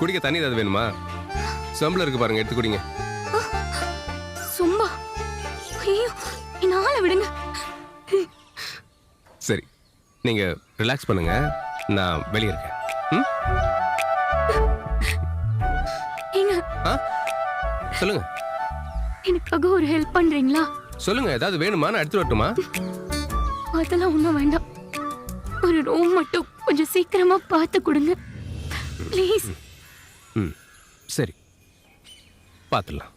குடிக்க தண்ணி ஏதாவது வேணுமா? சொம்பில் இருக்கு பாருங்க எடுத்து குடிங்க. சும்மா. ஐயோ என்ன ஆளை விடுங்க. சரி நீங்க ரிலாக்ஸ் பண்ணுங்க. நான் வெளியே இருக்கேன். ம்? ஏங்க. ஆ? சொல்லுங்க. எனக்காக ஒரு ஹெல்ப் பண்றீங்களா? சொல்லுங்க ஏதாவது வேணுமா? நான் எடுத்துட்டு வரட்டுமா? அதெல்லாம் ஒன்றும் வேண்டாம். ஒரு ரூம் மட்டும் கொஞ்சம் சீக்கிரமா பார்த்து கொடுங்க. ப்ளீஸ் ம். சரி. பார்த்துடலாம்